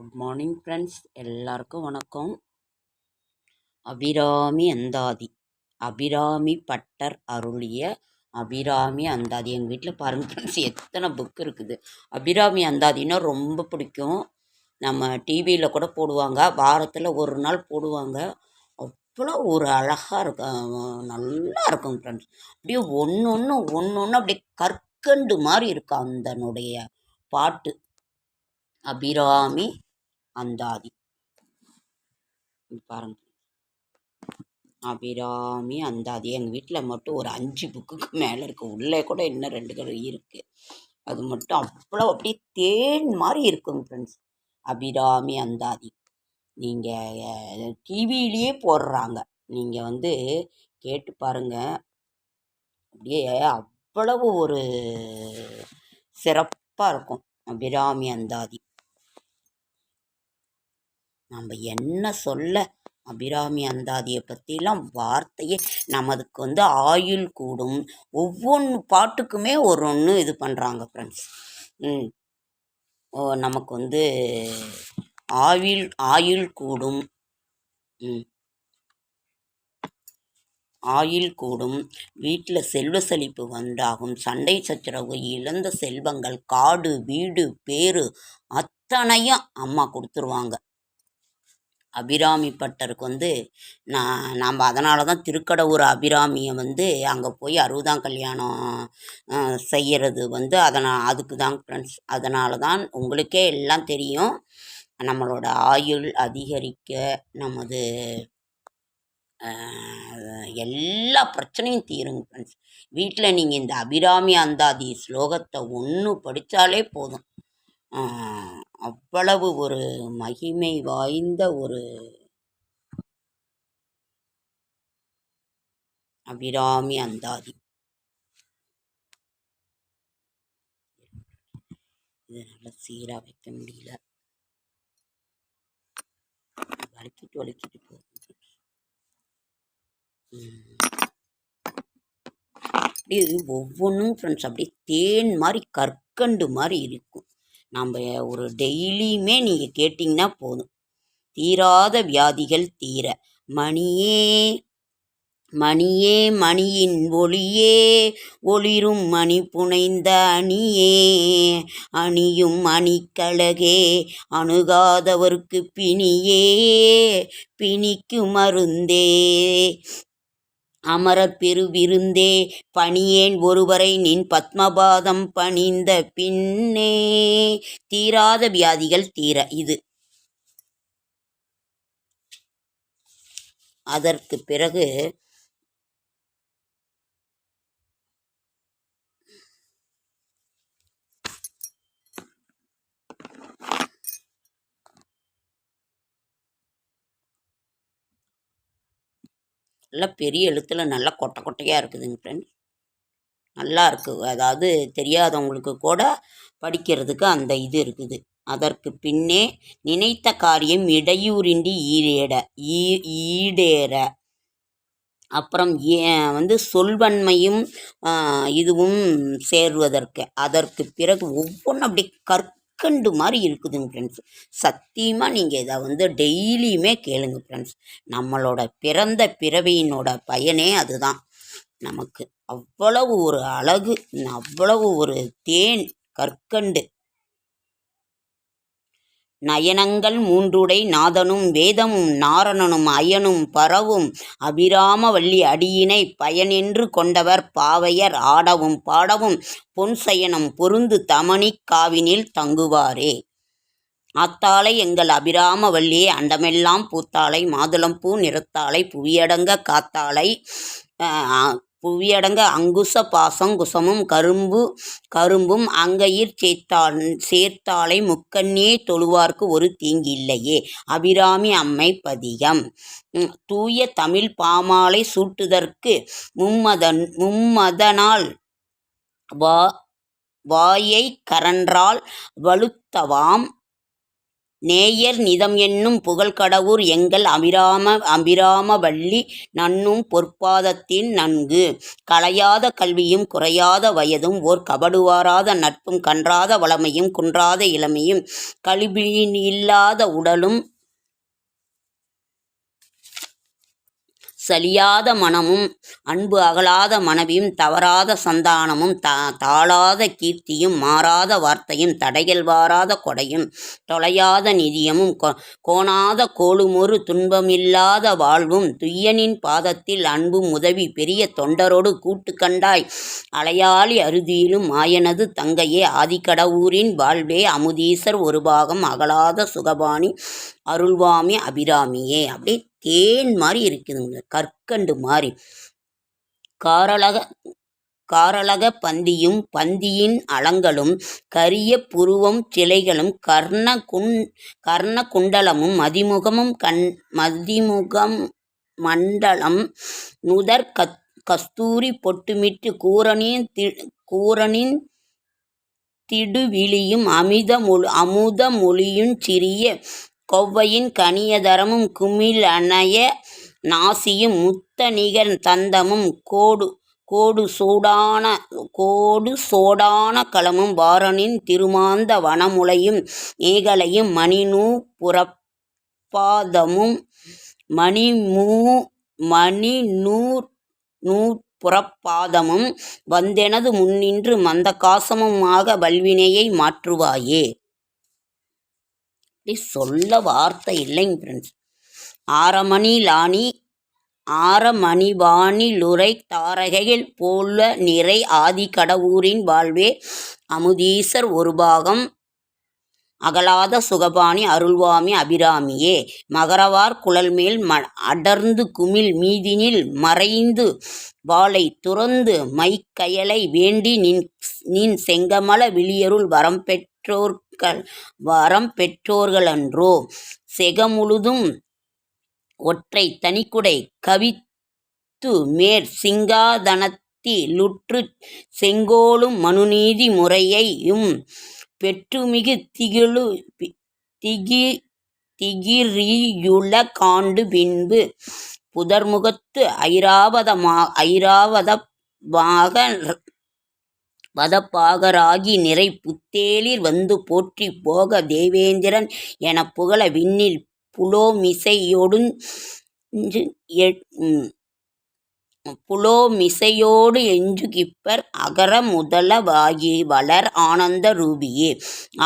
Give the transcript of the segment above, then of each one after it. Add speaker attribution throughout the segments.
Speaker 1: good morning friends எல்லாருக்கும் வணக்கம் அபிராமி அந்தாதி Abirami butter அருளிய அபிராமி அந்தாதி எங்கள் வீட்டில் பாருங்கள் ஃப்ரெண்ட்ஸ் எத்தனை புக் இருக்குது அபிராமி அந்தாதினா ரொம்ப பிடிக்கும் நம்ம டிவியில் கூட போடுவாங்க வாரத்தில் ஒரு நாள் போடுவாங்க அவ்வளோ ஒரு அழகாக இருக்கும் நல்லா இருக்கும் ஃப்ரெண்ட்ஸ் அப்படியே ஒன்று ஒன்று ஒன்று ஒன்று அப்படியே கற்கண்டு மாதிரி இருக்கும் அந்தனுடைய பாட்டு அபிராமி அந்தாதி பாருங்க அபிராமி அந்தாதி எங்கள் வீட்டில் மட்டும் ஒரு அஞ்சு புக்குக்கு மேலே இருக்குது உள்ளே கூட இன்னும் ரெண்டு கரு இருக்குது அது மட்டும் அவ்வளோ அப்படியே தேன் மாதிரி இருக்குங்க ஃப்ரெண்ட்ஸ் அபிராமி அந்தாதி நீங்கள் டிவியிலேயே போடுறாங்க நீங்கள் வந்து கேட்டு பாருங்கள் அப்படியே அவ்வளவு ஒரு சிறப்பாக இருக்கும் அபிராமி அந்தாதி நம்ம என்ன சொல்ல அபிராமி அந்தாதியை பற்றிலாம் வார்த்தையே நமதுக்கு வந்து ஆயுள் கூடும் ஒவ்வொன்று பாட்டுக்குமே ஒரு ஒன்று இது பண்ணுறாங்க ஃப்ரெண்ட்ஸ் ஓ நமக்கு வந்து ஆயுள் ஆயுள் கூடும் ஆயில் கூடும் வீட்டில் செல்வ செழிப்பு வந்தாகும் சண்டை சச்சரவு இழந்த செல்வங்கள் காடு வீடு பேரு அத்தனையும் அம்மா கொடுத்துருவாங்க அபிராமி பட்டருக்கு வந்து நான் நாம் அதனால தான் திருக்கடவுர் அபிராமியை வந்து அங்கே போய் அறுபதாம் கல்யாணம் செய்கிறது வந்து அதனால் அதுக்கு தான் ஃப்ரெண்ட்ஸ் அதனால தான் உங்களுக்கே எல்லாம் தெரியும் நம்மளோட ஆயுள் அதிகரிக்க நமது எல்லா பிரச்சனையும் தீருங்க ஃப்ரெண்ட்ஸ் வீட்டில் நீங்கள் இந்த அபிராமி அந்தாதி ஸ்லோகத்தை ஒன்று படித்தாலே போதும் அவ்வளவு ஒரு மகிமை வாய்ந்த ஒரு அபிராமி அந்தாதி நல்லா சீராக வைக்க முடியல வலிக்கிட்டு வலிக்கிட்டு போகுது அப்படியே ஒவ்வொன்றும் ஃப்ரெண்ட்ஸ் அப்படியே தேன் மாதிரி கற்கண்டு மாதிரி இருக்கும் நம்ம ஒரு டெய்லியுமே நீங்கள் கேட்டிங்கன்னா போதும் தீராத வியாதிகள் தீர மணியே மணியே மணியின் ஒளியே ஒளிரும் மணி புனைந்த அணியே அணியும் அணிக்கழகே அணுகாதவர்க்கு பிணியே பிணிக்கு மருந்தே அமரர் பெருவிருந்தே பணியேன் ஒருவரை நின் பத்மபாதம் பணிந்த பின்னே தீராத வியாதிகள் தீர இது அதற்கு பிறகு நல்லா பெரிய எழுத்தில் நல்லா கொட்டை கொட்டையாக இருக்குதுங்க ஃப்ரெண்ட் நல்லா இருக்குது அதாவது தெரியாதவங்களுக்கு கூட படிக்கிறதுக்கு அந்த இது இருக்குது அதற்கு பின்னே நினைத்த காரியம் இடையூறின்றி ஈடேட ஈ ஈடேற அப்புறம் வந்து சொல்வன்மையும் இதுவும் சேர்வதற்கு அதற்கு பிறகு ஒவ்வொன்றும் அப்படி கற் கற்கண்டு மாதிரி இருக்குதுங்க ஃப்ரெண்ட்ஸ் சத்தியமாக நீங்கள் இதை வந்து டெய்லியுமே கேளுங்க ஃப்ரெண்ட்ஸ் நம்மளோட பிறந்த பிறவியினோட பயனே அதுதான் நமக்கு அவ்வளவு ஒரு அழகு அவ்வளவு ஒரு தேன் கற்கண்டு நயனங்கள் மூன்றுடை நாதனும் வேதமும் நாரணனும் அயனும் பரவும் வள்ளி அடியினை பயனென்று கொண்டவர் பாவையர் ஆடவும் பாடவும் பொன்சயனம் பொருந்து தமணி காவினில் தங்குவாரே அத்தாளை எங்கள் வள்ளியே அண்டமெல்லாம் பூத்தாளை மாதுளம்பூ நிறத்தாளை புவியடங்க காத்தாளை புவியடங்க அங்குச பாசங்குசமும் குசமும் கரும்பு கரும்பும் அங்கையிற் சேர்த்தால் சேர்த்தாளை முக்கண்ணே தொழுவார்க்கு ஒரு தீங்கில்லையே அபிராமி அம்மை பதியம் தூய தமிழ் பாமாலை சூட்டுதற்கு மும்மதன் மும்மதனால் வா வாயை கரன்றால் வலுத்தவாம் நேயர் நிதம் என்னும் கடவுர் எங்கள் அபிராம அபிராமவள்ளி நன்னும் பொற்பாதத்தின் நன்கு கலையாத கல்வியும் குறையாத வயதும் ஓர் கபடுவாராத நட்பும் கன்றாத வளமையும் குன்றாத இளமையும் கழிபியின் இல்லாத உடலும் சலியாத மனமும் அன்பு அகலாத மனைவியும் தவறாத சந்தானமும் தா தாழாத கீர்த்தியும் மாறாத வார்த்தையும் தடைகள் வாராத கொடையும் தொலையாத நிதியமும் கோணாத கோளுமொரு துன்பமில்லாத வாழ்வும் துய்யனின் பாதத்தில் அன்பும் உதவி பெரிய தொண்டரோடு கூட்டு கண்டாய் அலையாளி அறுதியிலும் ஆயனது தங்கையே ஆதிக்கடவூரின் வாழ்வே அமுதீசர் ஒரு பாகம் அகலாத சுகபாணி அருள்வாமி அபிராமியே அப்படி தேன் மாதிரி இருக்குதுங்க கற்கண்டு மாதிரி காரலக காரலக பந்தியும் பந்தியின் அலங்களும் கரிய புருவம் சிலைகளும் கர்ண குண் கர்ண குண்டலமும் மதிமுகமும் கண் மதிமுகம் மண்டலம் நுதர் கத் கஸ்தூரி பொட்டுமிட்டு கூரணின் தி கூரணின் திடுவிழியும் அமித மொழி அமுத மொழியும் சிறிய கொவ்வையின் கனியதரமும் குமிழ் அணைய நாசியும் முத்த நிகர் தந்தமும் கோடு கோடு சூடான கோடு சோடான களமும் வாரனின் திருமாந்த வனமுலையும் ஏகலையும் மணிநூ புறப்பாதமும் மணிமூ மணி நூர் நூற் புறப்பாதமும் வந்தெனது முன்னின்று மந்த காசமுமாக வல்வினையை மாற்றுவாயே அப்படி சொல்ல வார்த்தை இல்லைங்க ஃப்ரெண்ட்ஸ் ஆரமணி லாணி லுரை தாரகையில் போல நிறை ஆதி கடவுரின் வாழ்வே அமுதீசர் ஒரு பாகம் அகலாத சுகபாணி அருள்வாமி அபிராமியே மகரவார் குழல்மேல் ம அடர்ந்து குமிழ் மீதினில் மறைந்து வாளை துறந்து மைக்கயலை வேண்டி நின் நின் செங்கமல விளியருள் வரம் பெற் பெற்றோர்கள் வரம் பெற்றோர்களன்றோ செகமுழுதும் ஒற்றை தனிக்குடை கவித்து மேற் சிங்காதனத்தி லுற்று செங்கோலும் மனுநீதி முறையையும் பெற்றுமிகு திகிழு திகி திகிரியுள காண்டு பின்பு புதர்முகத்து ஐராவதமா ஐராவதமாக வதப்பாகராகி நிறை புத்தேலிர் வந்து போற்றி போக தேவேந்திரன் என புகழ விண்ணில் புலோமிசையொடுஞ் புலோமிசையோடு எஞ்சுகிப்பர் அகர முதல வளர் ஆனந்த ரூபியே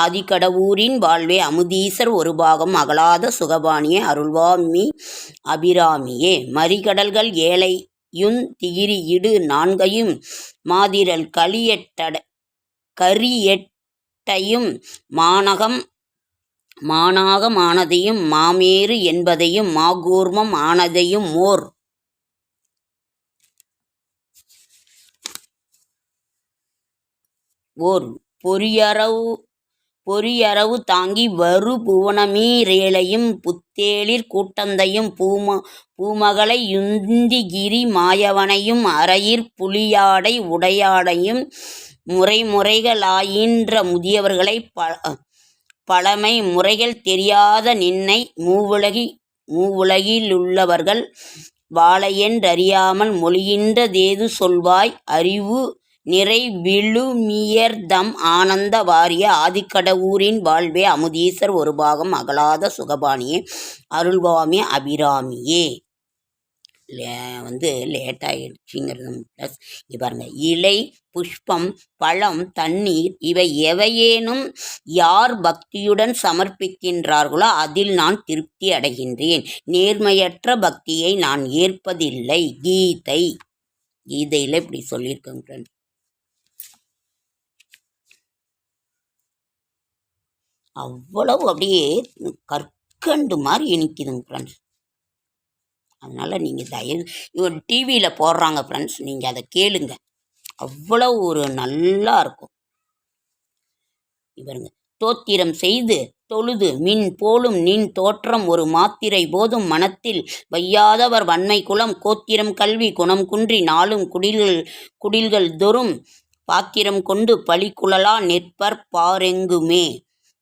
Speaker 1: ஆதிக்கடவூரின் வாழ்வே அமுதீசர் ஒரு பாகம் அகலாத சுகபாணியே அருள்வாமி அபிராமியே மறிகடல்கள் ஏழை யுந் திகிரி இடு நான்கையும் மாதிரல் கலியட்டட கரியட்டையும் மானகம் மானாகமானதையும் மாமேறு என்பதையும் மாகூர்மம் ஆனதையும் மோர் ஓர் பொறியரவு பொரியரவு தாங்கி வரு புவனமீரேழையும் புத்தேளிர் கூட்டந்தையும் பூமா பூமகளை யுந்திகிரி மாயவனையும் அறையிற் புலியாடை உடையாடையும் முறைமுறைகளாயின்ற முதியவர்களை ப பழமை முறைகள் தெரியாத நின்னை மூவுலகி மூவுலகிலுள்ளவர்கள் வாழையென்றறியாமல் மொழிகின்றதேது சொல்வாய் அறிவு நிறைவிழுமியர்தம் ஆனந்த வாரிய ஆதிக்கடவூரின் வாழ்வே அமுதீசர் ஒரு பாகம் அகலாத சுகபாணியே அருள்வாமி அபிராமியே லே வந்து லேட் ஆகிடுச்சிங்கிறது ப்ளஸ் இங்கே இலை புஷ்பம் பழம் தண்ணீர் இவை எவையேனும் யார் பக்தியுடன் சமர்ப்பிக்கின்றார்களோ அதில் நான் திருப்தி அடைகின்றேன் நேர்மையற்ற பக்தியை நான் ஏற்பதில்லை கீதை கீதையில் இப்படி சொல்லியிருக்கேன் ஃப்ரெண்ட்ஸ் அவ்வளவு அப்படியே கற்கண்டு மாதிரி இனிக்குதுங்க ஃப்ரெண்ட்ஸ் அதனால் நீங்கள் தயவு இவர் டிவியில் போடுறாங்க ஃப்ரெண்ட்ஸ் நீங்கள் அதை கேளுங்க அவ்வளோ ஒரு நல்லா இருக்கும் இவருங்க தோத்திரம் செய்து தொழுது மின் போலும் நின் தோற்றம் ஒரு மாத்திரை போதும் மனத்தில் வையாதவர் வன்மை குலம் கோத்திரம் கல்வி குணம் குன்றி நாளும் குடில்கள் குடில்கள் தொறும் பாத்திரம் கொண்டு குழலா நிற்பர் பாரெங்குமே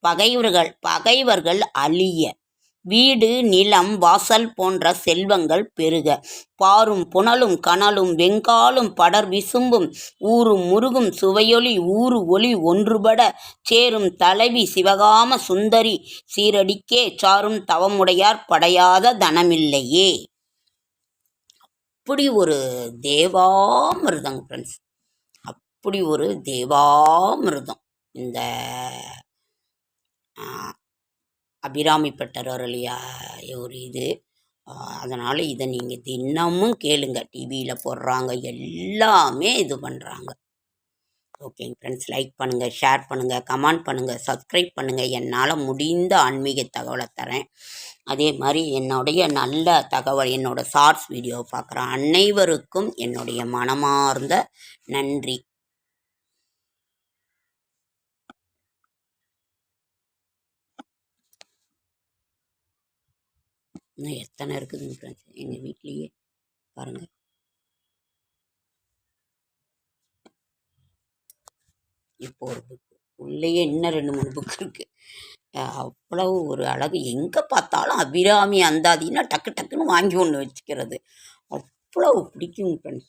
Speaker 1: பகைவர்கள் பகைவர்கள் அழிய வீடு நிலம் வாசல் போன்ற செல்வங்கள் பெருக பாரும் புனலும் கனலும் வெங்காலும் படர் விசும்பும் ஊரும் முருகும் சுவையொலி ஊறு ஒளி ஒன்றுபட சேரும் தலைவி சிவகாம சுந்தரி சீரடிக்கே சாரும் தவமுடையார் படையாத தனமில்லையே அப்படி ஒரு தேவாமிருதங்க ஃப்ரெண்ட்ஸ் அப்படி ஒரு தேவாமிருதம் இந்த அபிராமிப்பட்டர் அருளியா ஒரு இது அதனால் இதை நீங்கள் தினமும் கேளுங்க டிவியில் போடுறாங்க எல்லாமே இது பண்ணுறாங்க ஓகேங்க ஃப்ரெண்ட்ஸ் லைக் பண்ணுங்கள் ஷேர் பண்ணுங்கள் கமெண்ட் பண்ணுங்கள் சப்ஸ்கிரைப் பண்ணுங்கள் என்னால் முடிந்த ஆன்மீக தகவலை தரேன் அதே மாதிரி என்னுடைய நல்ல தகவல் என்னோடய ஷார்ட்ஸ் வீடியோ பார்க்குற அனைவருக்கும் என்னுடைய மனமார்ந்த நன்றி இன்னும் எத்தனை இருக்குதுன்னு ஃப்ரெண்ட்ஸ் எங்கள் வீட்லேயே பாருங்கள் இப்போ ஒரு புக்கு உள்ளேயே இன்னும் ரெண்டு மூணு புக் இருக்குது அவ்வளவு ஒரு அழகு எங்கே பார்த்தாலும் அபிராமி அந்தாதின்னா டக்கு டக்குன்னு வாங்கி ஒன்று வச்சுக்கிறது அவ்வளவு பிடிக்கும் ஃப்ரெண்ட்ஸ்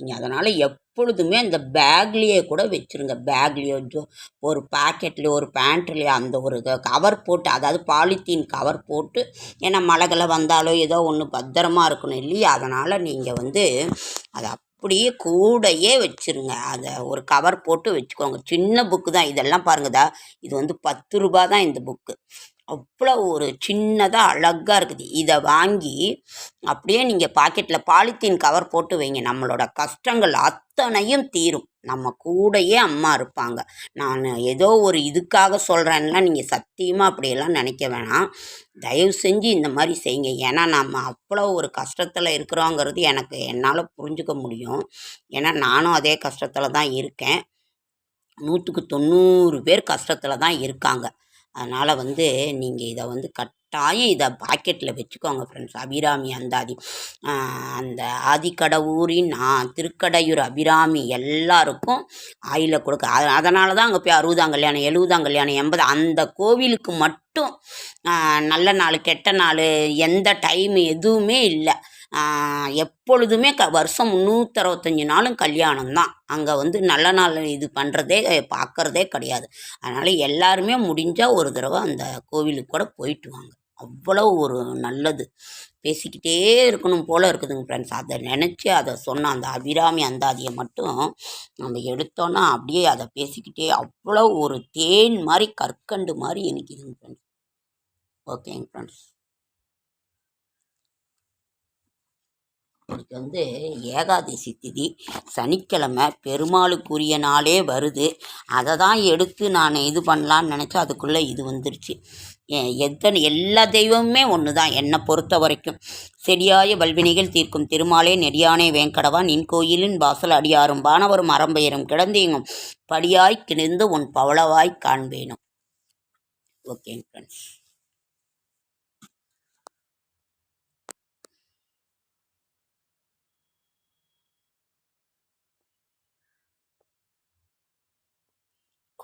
Speaker 1: நீங்கள் அதனால் எப்பொழுதுமே அந்த பேக்லேயே கூட வச்சுருங்க பேக்லேயோ ஜோ ஒரு பேக்கெட்லேயோ ஒரு பேண்ட்லேயோ அந்த ஒரு கவர் போட்டு அதாவது பாலித்தீன் கவர் போட்டு ஏன்னா மழைகளை வந்தாலோ ஏதோ ஒன்று பத்திரமா இருக்கணும் இல்லையா அதனால் நீங்கள் வந்து அதை அப்படியே கூடையே வச்சுருங்க அதை ஒரு கவர் போட்டு வச்சுக்கோங்க சின்ன புக்கு தான் இதெல்லாம் பாருங்கதா இது வந்து பத்து ரூபா தான் இந்த புக்கு அவ்வளோ ஒரு சின்னதாக அழகாக இருக்குது இதை வாங்கி அப்படியே நீங்கள் பாக்கெட்டில் பாலித்தீன் கவர் போட்டு வைங்க நம்மளோட கஷ்டங்கள் அத்தனையும் தீரும் நம்ம கூடயே அம்மா இருப்பாங்க நான் ஏதோ ஒரு இதுக்காக சொல்கிறேன்னா நீங்கள் சத்தியமாக அப்படியெல்லாம் நினைக்க வேணாம் தயவு செஞ்சு இந்த மாதிரி செய்யுங்க ஏன்னா நம்ம அவ்வளோ ஒரு கஷ்டத்தில் இருக்கிறோங்கிறது எனக்கு என்னால் புரிஞ்சுக்க முடியும் ஏன்னா நானும் அதே கஷ்டத்தில் தான் இருக்கேன் நூற்றுக்கு தொண்ணூறு பேர் கஷ்டத்தில் தான் இருக்காங்க அதனால் வந்து நீங்கள் இதை வந்து கட்டாயம் இதை பாக்கெட்டில் வச்சுக்கோங்க ஃப்ரெண்ட்ஸ் அபிராமி அந்தாதி அந்த ஆதிக்கடவுரின் திருக்கடையூர் அபிராமி எல்லாருக்கும் ஆயில கொடுக்க அதனால தான் அங்கே போய் அறுபதாம் கல்யாணம் எழுபதாம் கல்யாணம் எண்பது அந்த கோவிலுக்கு மட்டும் நல்ல நாள் கெட்ட நாள் எந்த டைம் எதுவுமே இல்லை எப்பொழுதுமே க வருஷம் முந்நூற்றறுபத்தஞ்சு நாளும் கல்யாணம் தான் அங்கே வந்து நல்ல நாள் இது பண்ணுறதே பார்க்குறதே கிடையாது அதனால் எல்லாருமே முடிஞ்சால் ஒரு தடவை அந்த கோவிலுக்கு கூட போயிட்டு வாங்க அவ்வளோ ஒரு நல்லது பேசிக்கிட்டே இருக்கணும் போல் இருக்குதுங்க ஃப்ரெண்ட்ஸ் அதை நினச்சி அதை சொன்ன அந்த அபிராமி அந்தாதியை மட்டும் நம்ம எடுத்தோன்னா அப்படியே அதை பேசிக்கிட்டே அவ்வளோ ஒரு தேன் மாதிரி கற்கண்டு மாதிரி எனக்கு இதுங்க ஃப்ரெண்ட்ஸ் ஓகேங்க ஃப்ரெண்ட்ஸ் இன்னைக்கு வந்து ஏகாதசி திதி சனிக்கிழமை பெருமாளுக்குரிய நாளே வருது அதை தான் எடுத்து நான் இது பண்ணலான்னு நினச்சா அதுக்குள்ளே இது வந்துருச்சு எத்தனை எல்லா தெய்வமுமே ஒன்று தான் என்னை பொறுத்த வரைக்கும் செடியாய வல்வினைகள் தீர்க்கும் திருமாலே நெடியானே வேங்கடவா நின் கோயிலின் வாசல் அடியாரும் வானவரும் அறம்பெயரும் கிடந்தீங்கும் படியாய் கிணிந்து உன் பவளவாய் காண்பேனும் ஓகே ஃப்ரெண்ட்ஸ்